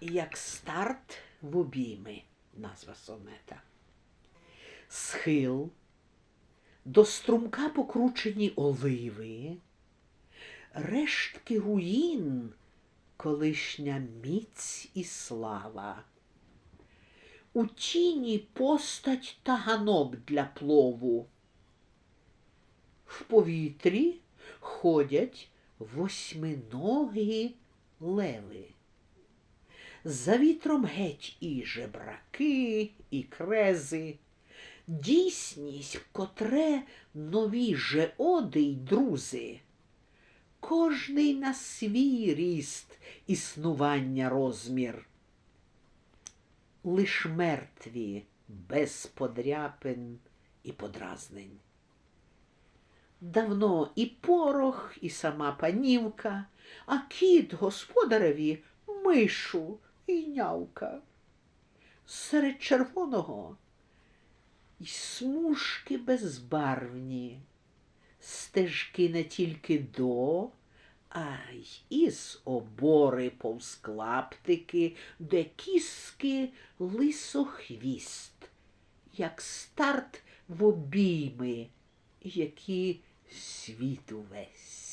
як старт в обійми, назва сонета. Схил, до струмка покручені оливи, рештки руїн, колишня міць і слава. У тіні постать та ганок для плову. В повітрі ходять восьминогі леви. За вітром геть і жебраки, і крези, дійсність, котре нові же оди й друзи. Кожний на свій ріст існування розмір. Лиш мертві без подряпин і подразнень. Давно і порох, і сама панівка, а кіт господареві мишу і нявка. Серед червоного й смужки безбарвні, стежки не тільки до, а й із обори повз клаптики, де кіски лисохвіст, як старт в обійми, які світ увесь.